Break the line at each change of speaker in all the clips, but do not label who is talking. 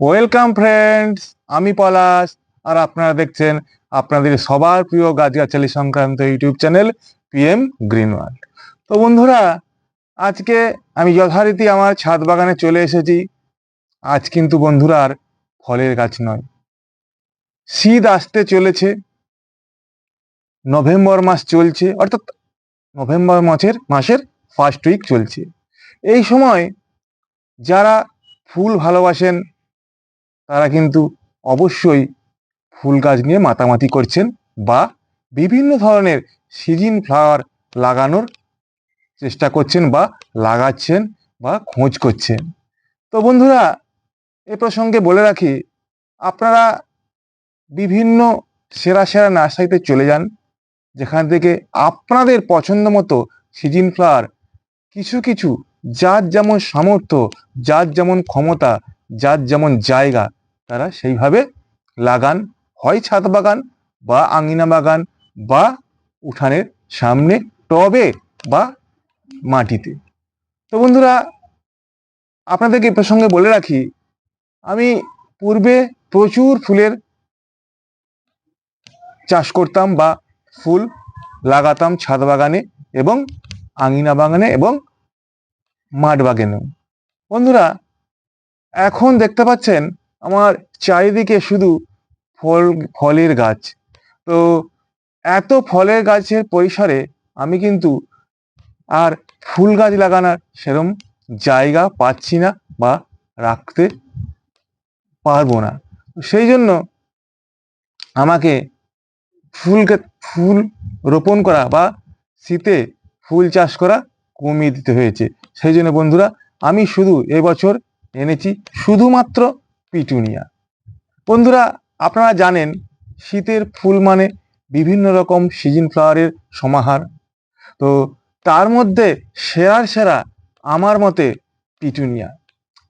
Welcome friends আমি পলাশ, আর আপনারা দেখছেন আপনাদের সবার প্রিয় গাছগাছালি সংক্রান্ত YouTube channel P M green world. তো বন্ধুরা, আজকে আমি যথারীতি আমার ছাদ বাগানে চলে এসেছি। আজ কিন্তু বন্ধুরা আর ফলের গাছ নয়। শীত আসতে চলেছে। নভেম্বর মাস চলছে, অর্থাৎ নভেম্বর মাসের মাসের ফার্স্ট উইক চলছে। এই সময় যারা ফুল ভালোবাসেন তারা কিন্তু অবশ্যই ফুল গাছ নিয়ে মাতামাতি করছেন বা বিভিন্ন ধরনের সিজন ফ্লাওয়ার লাগানোর চেষ্টা করছেন বা লাগাচ্ছেন বা খোঁজ করছেন। তো বন্ধুরা, এ প্রসঙ্গে বলে রাখি, আপনারা বিভিন্ন সেরা সেরা নার্সারিতে চলে যান, যেখান থেকে আপনাদের পছন্দ মতো সিজন ফ্লাওয়ার, কিছু কিছু, যার যেমন সামর্থ্য, যার যেমন ক্ষমতা, যার যেমন জায়গা তারা সেইভাবে লাগান। হয় ছাদ বাগান বা আঙিনা বাগান বা উঠানের সামনে টবে বা মাটিতে। তো বন্ধুরা, আপনাদেরকে প্রসঙ্গে বলে রাখি, আমি পূর্বে প্রচুর ফুলের চাষ করতাম বা ফুল লাগাতাম ছাদ বাগানে এবং আঙিনা বাগানে এবং মাঠ বাগানেও। বন্ধুরা, এখন দেখতে পাচ্ছেন আমার চারিদিকে শুধু ফল, ফলের গাছ। তো এত ফলের গাছের পরিসরে আমি কিন্তু আর ফুল গাছ লাগানোর সেরম জায়গা পাচ্ছি না বা রাখতে পারব না। সেই জন্য আমাকে ফুলকে, ফুল রোপণ করা বা শীতে ফুল চাষ করা কমিয়ে দিতে হয়েছে। সেই জন্য বন্ধুরা, আমি শুধু এবছর এনেছি শুধুমাত্র পিটুনিয়া। বন্ধুরা, আপনারা জানেন শীতের ফুল মানে বিভিন্ন রকম সিজন ফ্লাওয়ারের সমাহার। তো তার মধ্যে সেরার সেরা আমার মতে পিটুনিয়া।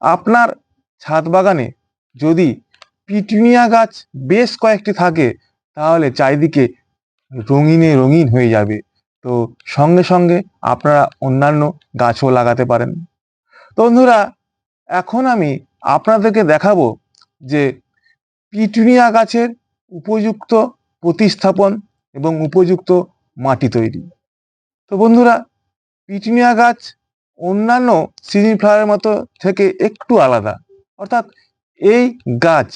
আপনার ছাদ বাগানে যদি পিটুনিয়া গাছ বেশ কয়েকটি থাকে, তাহলে চারিদিকে রঙিনে রঙিন হয়ে যাবে। তো সঙ্গে সঙ্গে আপনারা অন্যান্য গাছও লাগাতে পারেন। বন্ধুরা, এখন আমি আপনাদেরকে দেখাবো যে পিটুনিয়া গাছের উপযুক্ত প্রতিস্থাপন এবং উপযুক্ত মাটি তৈরি। তো বন্ধুরা, পিটুনিয়া গাছ অন্যান্য সিজন ফ্লাওয়ারের মতো থেকে একটু আলাদা। অর্থাৎ এই গাছ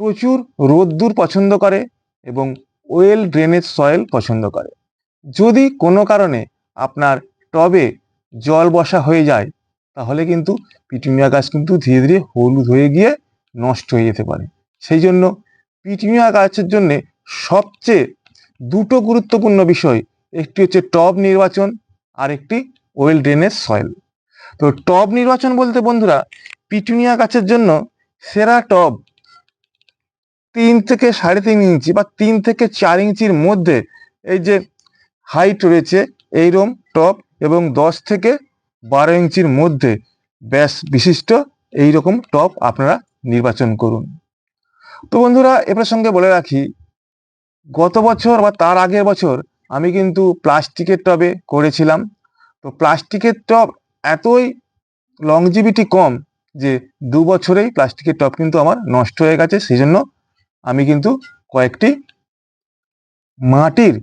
প্রচুর রোদ্দুর পছন্দ করে এবং ওয়েল ড্রেনেজ সয়েল পছন্দ করে। যদি কোনো কারণে আপনার টবে জল বসা হয়ে যায় তাহলে কিন্তু পিটুনিয়া গাছ কিন্তু ধীরে ধীরে হলুদ হয়ে গিয়ে নষ্ট হয়ে যেতে পারে। সেই জন্য পিটুনিয়া গাছের জন্যে সবচেয়ে দুটো গুরুত্বপূর্ণ বিষয়, একটি হচ্ছে টব নির্বাচন আর একটি ওয়েল ড্রেনের সয়েল। তো টব নির্বাচন বলতে বন্ধুরা, পিটুনিয়া গাছের জন্য সেরা টব তিন থেকে সাড়ে তিন ইঞ্চি বা তিন থেকে চার ইঞ্চির মধ্যে এই যে হাইট রয়েছে এইরম টব এবং দশ থেকে বারো ইঞ্চির মধ্যে ব্যাস বিশিষ্ট এই রকম টব আপনারা নির্বাচন করুন। তো বন্ধুরা, এ প্রসঙ্গে বলে রাখি, গত বছর বা তার আগের বছর আমি কিন্তু প্লাস্টিকের টবে করেছিলাম। তো প্লাস্টিকের টব এতই লংজিভিটি কম যে দু বছরেই প্লাস্টিকের টব কিন্তু আমার নষ্ট হয়ে গেছে। সেই জন্য আমি কিন্তু কয়েকটি মাটির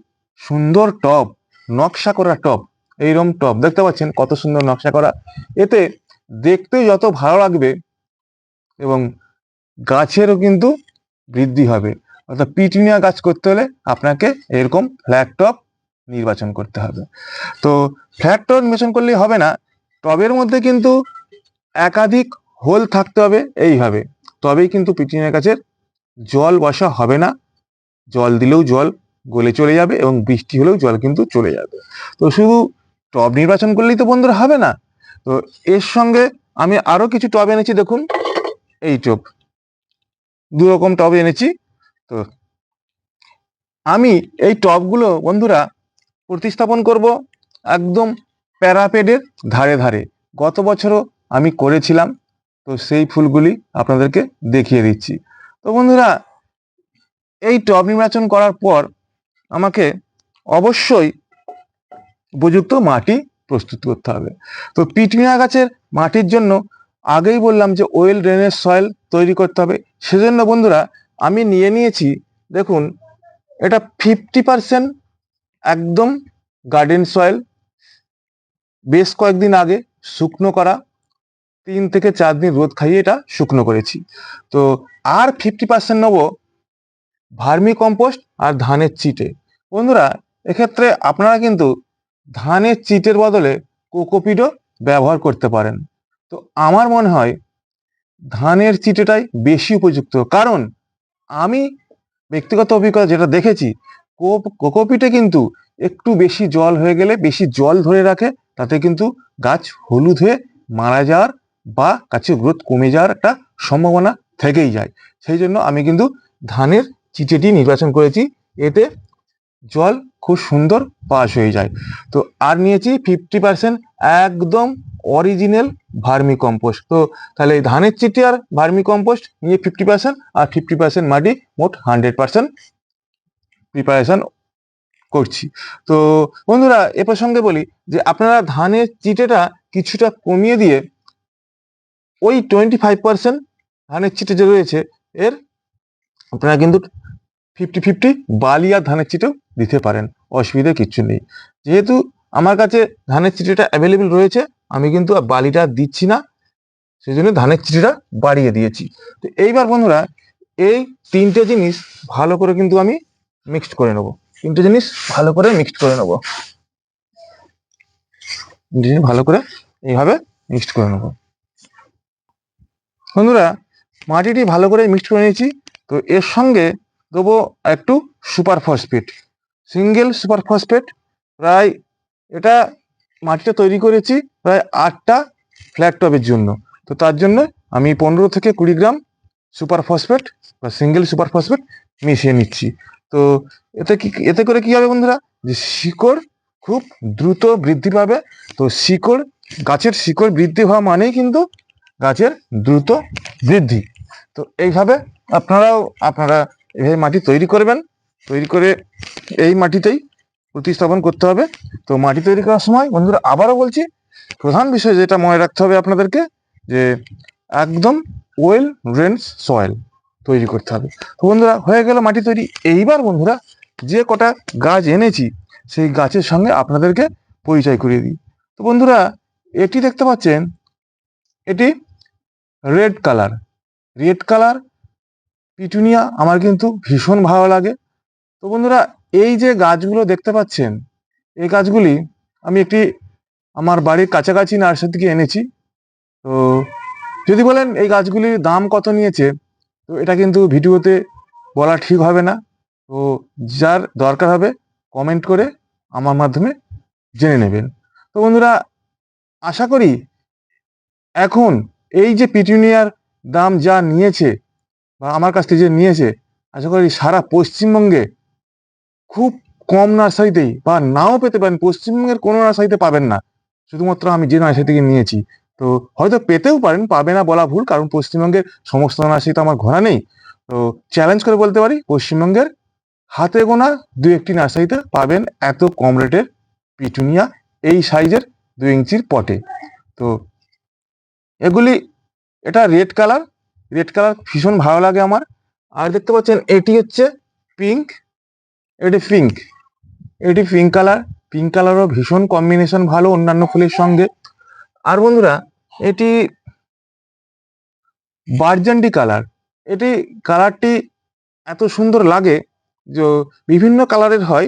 সুন্দর টব, নকশা করা টব এইরকম টব দেখতে পাচ্ছেন কত সুন্দর নকশা করা। এতে দেখতে যত ভালো লাগবে এবং গাছেরও কিন্তু বৃদ্ধি হবে। অর্থাৎ পিটুনিয়া গাছ করতে হলে আপনাকে এরকম ফ্ল্যাট টব নির্বাচন করতে হবে। তো ফ্ল্যাট টব নির্বাচন করলেই হবে না, টবের মধ্যে কিন্তু একাধিক হোল থাকতে হবে, এইভাবে। তবেই কিন্তু পিটুনিয়া গাছের জল বসা হবে না। জল দিলেও জল গলে চলে যাবে এবং বৃষ্টি হলেও জল কিন্তু চলে যাবে। তো শুধু টব নির্বাচন করলেই তো বন্ধুরা হবে না। তো এর সঙ্গে আমি আরও কিছু টব এনেছি, দেখুন। এই টব দু রকম টব এনেছি। তো আমি এই টবগুলো বন্ধুরা প্রতিস্থাপন করব একদম প্যারাপেডের ধারে ধারে। গত বছরও আমি করেছিলাম। তো সেই ফুলগুলি আপনাদেরকে দেখিয়ে দিচ্ছি। তো বন্ধুরা, এই টব নির্বাচন করার পর আমাকে অবশ্যই উপযুক্ত মাটি প্রস্তুত করতে হবে। তো পিটুনিয়া গাছের মাটির জন্য আগেই বললাম যে ওয়েল ড্রেনেজ সয়েল তৈরি করতে হবে। সেজন্য বন্ধুরা, আমি নিয়ে নিয়েছি, দেখুন, এটা ফিফটি পার্সেন্ট একদম গার্ডেন সয়েল বেশ কয়েকদিন আগে শুকনো করা, তিন থেকে চার দিন রোদ খাইয়ে এটা শুকনো করেছি। তো আর ফিফটি পার্সেন্ট নেব ভার্মি কম্পোস্ট আর ধানের চিটে বন্ধুরা, এক্ষেত্রে আপনারা কিন্তু ধানের চিটের বদলে কোকোপিডও ব্যবহার করতে পারেন। তো আমার মনে হয় ধানের চিটেটাই বেশি উপযুক্ত। কারণ আমি ব্যক্তিগত অভিজ্ঞতা যেটা দেখেছি, কোপ- কোকোপিটে কিন্তু একটু বেশি জল হয়ে গেলে, বেশি জল ধরে রাখে, তাতে কিন্তু গাছ হলুদ হয়ে মারা যাওয়ার বা গাছের গ্রোথ কমে যাওয়ার একটা সম্ভাবনা থেকেই যায়। সেই জন্য আমি কিন্তু ধানের চিটেটি নির্বাচন করেছি। এতে জল খুব সুন্দর পাস হয়ে যায়। তো আর নিয়েছি ফিফটি পার্সেন্ট একদম অরিজিনাল ভার্মি কম্পোস্ট তো তাহলে ধানের চিটি আর ভার্মি কম্পোস্ট নিয়ে ফিফটি পার্সেন্ট আর ফিফটি পার্সেন্ট মাটি মোট হান্ড্রেড পার্সেন্ট প্রিপারেশন করছি। তো বন্ধুরা, এ প্রসঙ্গে বলি যে আপনারা ধানের চিটেটা কিছুটা কমিয়ে দিয়ে ওই টোয়েন্টি ফাইভ পার্সেন্ট ধানের চিটে যে রয়েছে, এর আপনারা কিন্তু ফিফটি ফিফটি বালি আর ধানের চিটেও দিতে পারেন, অসুবিধা কিচ্ছু নেই। যেহেতু আমার কাছে ধানের চিটিটা অ্যাভেলেবেল রয়েছে, আমি কিন্তু বালিটা দিচ্ছি না সেই জন্য ধানের চিটিটা বাড়িয়ে দিয়েছি। তো এইবার বন্ধুরা, এই তিনটে জিনিস ভালো করে কিন্তু আমি মিক্সড করে নেব। তিনটে জিনিস ভালো করে মিক্সড করে নেব। জিনিস ভালো করে এইভাবে মিক্সড করে নেব। বন্ধুরা, মাটিটি ভালো করে মিক্সড করে নিয়েছি, তো এর সঙ্গে দেবো একটু super phosphate single super phosphate প্রায় এটা মাটিটা তৈরি করেছি প্রায় আটটা ফ্ল্যাট টবের জন্য। তো তার জন্য আমি পনেরো থেকে কুড়ি গ্রাম সুপার ফসফেট বা সিঙ্গেল সুপার ফসফেট মিশিয়ে নিচ্ছি। তো এতে কি, এতে করে কি হবে বন্ধুরা? যে শিকড় খুব দ্রুত বৃদ্ধি পাবে। তো শিকড়, গাছের শিকড় বৃদ্ধি হওয়া মানেই কিন্তু গাছের দ্রুত বৃদ্ধি। তো এইভাবে আপনারাও, আপনারা এইভাবে মাটি তৈরি করবেন। তৈরি করে এই মাটিতেই প্রতিস্থাপন করতে হবে। তো মাটি তৈরি করার সময় বন্ধুরা আবারও বলছি, প্রধান বিষয় যেটা মনে রাখতে হবে আপনাদেরকে, যে একদম ওয়েল রেন্স সয়েল তৈরি করতে হবে। তো বন্ধুরা, হয়ে গেল মাটি তৈরি। এইবার বন্ধুরা, যে কটা গাছ এনেছি, সেই গাছের সঙ্গে আপনাদেরকে পরিচয় করিয়ে দিই। তো বন্ধুরা, এটি দেখতে পাচ্ছেন, এটি red colour red colour petunia, আমার কিন্তু ভীষণ ভালো লাগে। তো বন্ধুরা, এই যে গাছগুলো দেখতে পাচ্ছেন, এই গাছগুলি আমি একটি আমার বাড়ির কাছাকাছি নার্সারি থেকে এনেছি। তো যদি বলেন এই গাছগুলির দাম কত নিয়েছে, তো এটা কিন্তু ভিডিওতে বলা ঠিক হবে না। তো যার দরকার হবে কমেন্ট করে আমার মাধ্যমে জেনে নেবেন। তো বন্ধুরা, আশা করি এখন এই যে পিটুনিয়ার দাম যা নিয়েছে বা আমার কাছ থেকে যে নিয়েছে, আশা করি সারা পশ্চিমবঙ্গে খুব কম নার্সারিতেই বা নাও পেতে পারেন, পশ্চিমবঙ্গের কোনো নার্সারিতে পাবেন না। শুধুমাত্র আমি যে নার্সারি থেকে নিয়েছি। তো হয়তো পেতেও পারেন, পাবে না বলা ভুল, কারণ পশ্চিমবঙ্গের সমস্ত নার্সারি তো আমার ঘোরা নেই। তো চ্যালেঞ্জ করে বলতে পারি, পশ্চিমবঙ্গের হাতে গোনা দু একটি নার্সারিতে পাবেন এত কম রেটের পিটুনিয়া এই সাইজের দু ইঞ্চির পটে। তো এগুলি, এটা রেড কালার রেড কালার ভীষণ ভালো লাগে আমার। আর দেখতে পাচ্ছেন, এটি হচ্ছে পিঙ্ক এটি পিঙ্ক এটি পিঙ্ক কালার পিঙ্ক কালারও ভীষণ কম্বিনেশন ভালো অন্যান্য ফুলের সঙ্গে। আর বন্ধুরা, এটি বার্জেন্ডি কালার এটি কালারটি এত সুন্দর লাগে যে বিভিন্ন কালারের হয়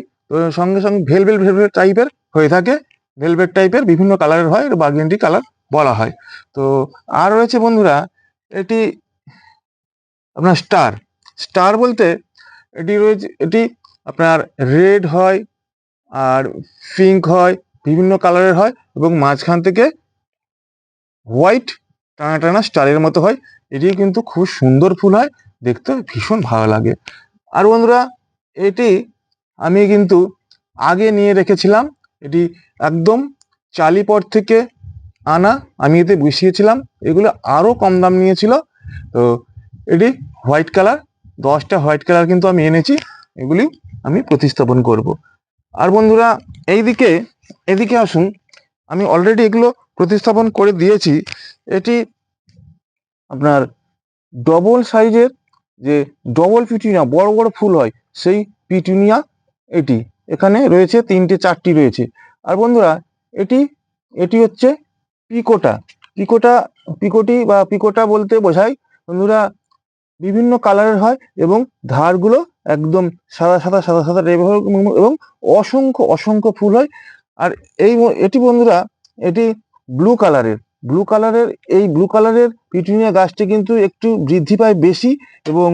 সঙ্গে সঙ্গে ভেলভেল ভেলভেট টাইপের হয়ে থাকে। ভেলভেট টাইপের বিভিন্ন কালারের হয় বার্জেন্ডি কালার বলা হয়। তো আর রয়েছে বন্ধুরা, এটি আপনার স্টার স্টার বলতে এটি রয়েছে, এটি আপনার রেড হয়, আর পিঙ্ক হয়, বিভিন্ন কালারের হয় এবং মাঝখান থেকে হোয়াইট টানা টানা স্টারের মতো হয়। এটি কিন্তু খুব সুন্দর ফুল হয়, দেখতে ভীষণ ভালো লাগে। আর বন্ধুরা, এটি আমি কিন্তু আগে নিয়ে রেখেছিলাম। এটি একদম চালিপট থেকে আনা, আমি এতে বসিয়েছিলাম। এগুলো আরও কম দাম নিয়েছিল। তো এটি হোয়াইট কালার, দশটা হোয়াইট কালার কিন্তু আমি এনেছি, এগুলি আমি প্রতিস্থাপন করব। আর বন্ধুরা, এইদিকে, এদিকে আসুন, আমি অলরেডি এগুলো প্রতিস্থাপন করে দিয়েছি, এটি আপনার ডবল সাইজের যে ডবল পিটুনিয়া বড় বড় ফুল হয়, সেই পিটুনিয়া এটি। এখানে রয়েছে তিনটে, চারটি রয়েছে। আর বন্ধুরা, এটি এটি হচ্ছে পিকোটা। পিকোটা, পিকোটি বা পিকোটা বলতে বোঝায়, বন্ধুরা বিভিন্ন কালারের হয় এবং ধারগুলো একদম সাদা সাদা সাদা সাদা টাইপের এবং অসংখ্য অসংখ্য ফুল হয়। আর এই এটি বন্ধুরা, এটি ব্লু কালারের ব্লু কালারের এই ব্লু কালারের পিটুনিয়া গাছটি কিন্তু একটু বৃদ্ধি পায় বেশি এবং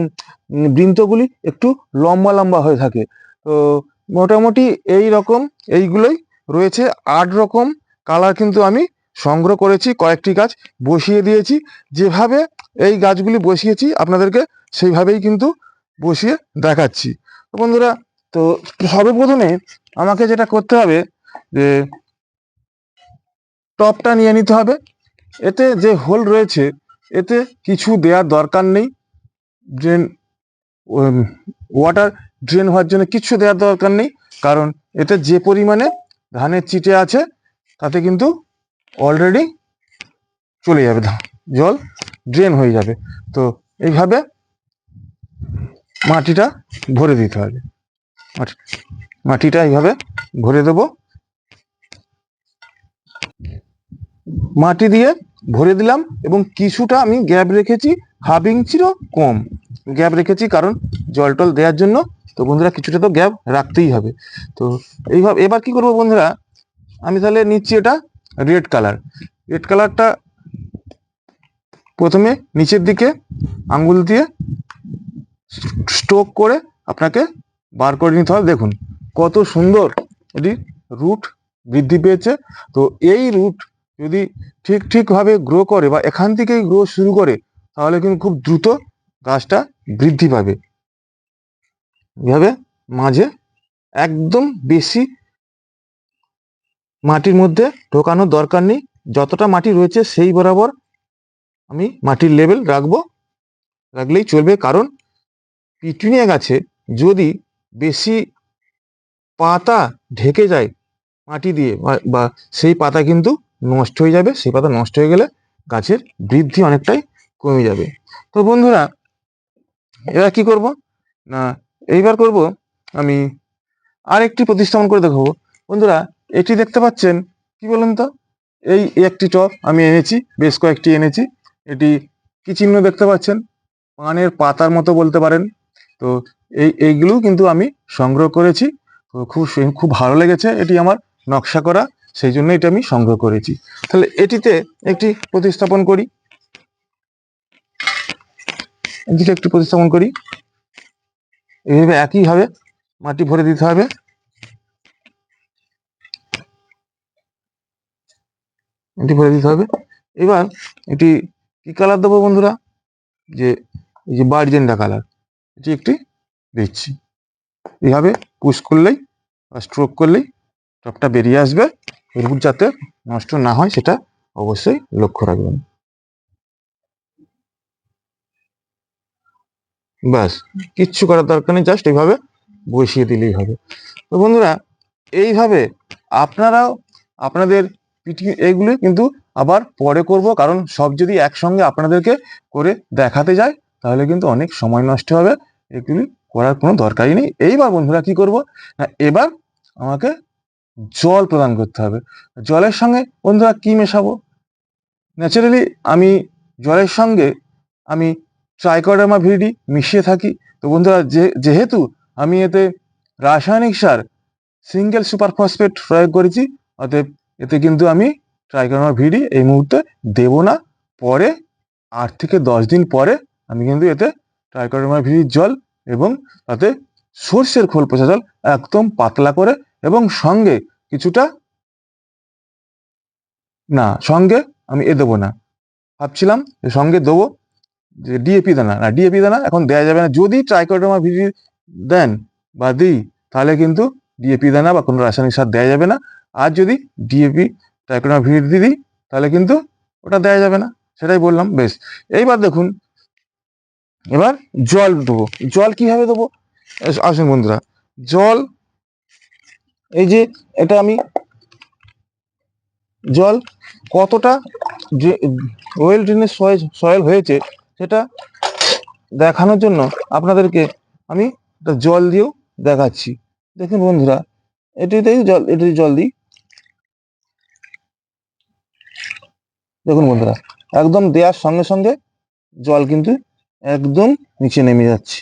বৃন্তগুলি একটু লম্বা লম্বা হয়ে থাকে। তো মোটামুটি এই রকম, এইগুলোই রয়েছে। আট রকম কালার কিন্তু আমি সংগ্রহ করেছি, কয়েকটি গাছ বসিয়ে দিয়েছি। যেভাবে এই গাছগুলি বসিয়েছি, আপনাদেরকে সেইভাবেই কিন্তু বসিয়ে দেখাচ্ছি। তো বন্ধুরা, তো সর্বপ্রথমে আমাকে যেটা করতে হবে যে, টপটা নিয়ে নিতে হবে। এতে যে হোল রয়েছে, এতে কিছু দেওয়ার দরকার নেই। ড্রেন ওয়াটার ড্রেন হওয়ার জন্য কিছু দেওয়ার দরকার নেই। কারণ এতে যে পরিমাণে ধানের চিটে আছে, তাতে কিন্তু অলরেডি চলে যাবে জল ড্রেন হয়ে যাবে। তো এইভাবে মাটিটা ভরে দিতে হবে। মাটি- মাটিটা এইভাবে ভরে দেব। মাটি দিয়ে ভরে দিলাম এবং কিছুটা আমি গ্যাপ রেখেছি, হাফ ইঞ্চিরও কম। গ্যাপ রেখেছি কারণ জল টল দেওয়ার জন্য। তো বন্ধুরা, কিছুটা তো গ্যাপ রাখতেই হবে। তো এইভাবে, এবার কি করব বন্ধুরা, আমি তাহলে নিচ্ছি এটা রেড কালার। রেড কালারটা প্রথমে নিচের দিকে আঙ্গুল দিয়ে স্ট্রোক করে আপনাকে বার করে নিতে হবে। দেখুন, কত সুন্দর এটি রুট বৃদ্ধি পেয়েছে। তো এই রুট যদি ঠিক ঠিকভাবে গ্রো করে বা এখান থেকেই গ্রো শুরু করে, তাহলে কিন্তু খুব দ্রুত গাছটা বৃদ্ধি পাবে। এভাবে মাঝে একদম বেশি মাটির মধ্যে ঢোকানোর দরকার নেই। যতটা মাটি রয়েছে সেই বরাবর আমি মাটির লেভেল রাখব। রাখলেই চলবে, কারণ পিটুনিয়া গাছে যদি বেশি পাতা ঢেকে যায় মাটি দিয়ে, বা- সেই পাতা কিন্তু নষ্ট হয়ে যাবে, সেই পাতা নষ্ট হয়ে গেলে গাছের বৃদ্ধি অনেকটাই কমে যাবে। তো বন্ধুরা, এবার কি করব? না, এইবার করব আমি আরেকটি প্রতিস্থাপন করে দেখাবো। বন্ধুরা, এটি দেখতে পাচ্ছেন, কি বলুন তো? এই একটি টপ আমি এনেছি, বেশ কয়েকটি এনেছি। এটি কি চিহ্ন দেখতে পাচ্ছেন? পানের পাতার মতো বলতে পারেন। তো এই, এইগুলো কিন্তু আমি সংগ্রহ করেছি। তো খুব খুব ভালো লেগেছে এটি আমার নকশা করা, সেই জন্য এটা আমি সংগ্রহ করেছি। তাহলে এটিতে একটি প্রতিস্থাপন করি। এটিতে একটি প্রতিস্থাপন করি। এইভাবে একইভাবে মাটি ভরে দিতে হবে। এটি ভরে দিতে হবে। এবার এটি কি কালার দেবো বন্ধুরা? যে, এই যে বার্জেন্ডা কালার এটি একটি দিচ্ছি। এইভাবে পুশ করলেই বা স্ট্রোক করলেই টপটা বেরিয়ে আসবে। রুট যাতে নষ্ট না হয়, সেটা অবশ্যই লক্ষ্য রাখবেন। ব্যাস, কিচ্ছু করার দরকার নেই জাস্ট এইভাবে বসিয়ে দিলেই হবে। তো বন্ধুরা, এইভাবে আপনারাও, আপনাদের পিটি এইগুলি কিন্তু আবার পরে করব, কারণ সব যদি একসঙ্গে আপনাদেরকে করে দেখাতে যায়, তাহলে কিন্তু অনেক সময় নষ্ট হবে। এগুলি করার কোনো দরকারই নেই। এইবার বন্ধুরা কি করব? না, এবার আমাকে জল প্রদান করতে হবে। জলের সঙ্গে বন্ধুরা কি মেশাবো? ন্যাচারালি আমি জলের সঙ্গে আমি ট্রাইকোডার্মা ভিডি মিশিয়ে থাকি। তো বন্ধুরা যেহেতু আমি এতে রাসায়নিক সার সিঙ্গেল সুপার ফসফেট প্রয়োগ করেছি, অতএব এতে কিন্তু আমি ট্রাইকোডার্মা ভিডি এই মুহূর্তে দেব না। পরে, আট থেকে দশ দিন পরে, আমি কিন্তু এতে ট্রাইকোডার্মা ভিডির জল এবং তাতে সর্ষের খোল পচা জল একদম পাতলা করে এবং সঙ্গে কিছুটা না, সঙ্গে আমি এ দেবো না। ভাবছিলাম সঙ্গে দেবো যে ডিএপি দানা। না ডিএপি দানা এখন দেওয়া যাবে না। যদি ট্রাইকোডার্মা ভিডি দেন বা দিই, তাহলে কিন্তু ডিএপি দানা বা কোনো রাসায়নিক সার দেওয়া যাবে না। আর যদি ডিএপি ট্রাইকোডার্মা ভিড় দিই তাহলে কিন্তু ওটা দেওয়া যাবে না। সেটাই বললাম, বেশ। এইবার দেখুন, এবার জল দেবো। জল কীভাবে দেবো? আসুন বন্ধুরা। জল, এই যে এটা আমি, জল কতটা যে ওয়েল ড্রেনের সয়েল সয়েল হয়েছে, সেটা দেখানোর জন্য আপনাদেরকে আমি জল দিয়েও দেখাচ্ছি। দেখুন বন্ধুরা, এটিতেই জল এটি জল দিই। দেখুন বন্ধুরা, একদম দেওয়ার সঙ্গে সঙ্গে জল কিন্তু একদম নিচে নেমে যাচ্ছে।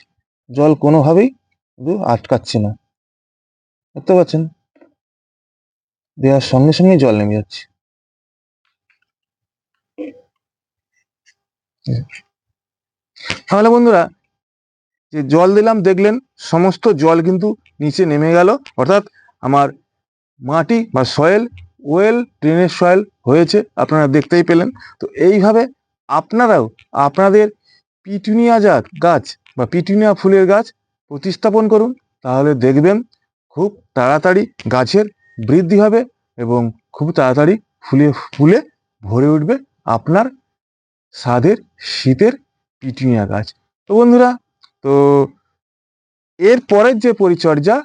জল কোনোভাবেই কিন্তু আটকাচ্ছে না। দেখতে পাচ্ছেন? দেওয়ার সঙ্গে সঙ্গে জল নেমে যাচ্ছে। তাহলে বন্ধুরা, যে জল দিলাম, দেখলেন সমস্ত জল কিন্তু নিচে নেমে গেল। অর্থাৎ আমার মাটি বা সয়েল ওয়েল ড্রেনেজ সয়েল হয়েছে, আপনারা দেখতেই পেলেন। তো এইভাবে আপনারাও আপনাদের পিটুনিয়া জাত গাছ বা পিটুনিয়া ফুলের গাছ প্রতিস্থাপন করুন, তাহলে দেখবেন খুব তাড়াতাড়ি গাছের বৃদ্ধি হবে এবং খুব তাড়াতাড়ি ফুলে ফুলে ভরে উঠবে আপনার স্বাদের শীতের পিটুনিয়া গাছ। তো বন্ধুরা, তো এর পরের যে পরিচর্যা,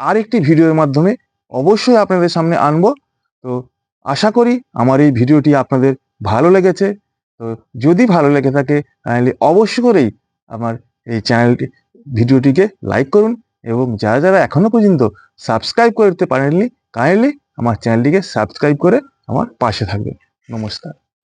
আরেকটি ভিডিওর মাধ্যমে অবশ্যই আপনাদের সামনে আনব। তো আশা করি আমার এই ভিডিওটি আপনাদের ভালো লেগেছে। তো যদি ভালো লেগে থাকে, তাহলে অবশ্য করেই আমার এই চ্যানেলটি, ভিডিওটিকে লাইক করুন এবং যারা যারা এখনও পর্যন্ত সাবস্ক্রাইব করতে পারেননি, কাইন্ডলি আমার চ্যানেলটিকে সাবস্ক্রাইব করে আমার পাশে থাকবেন। নমস্কার।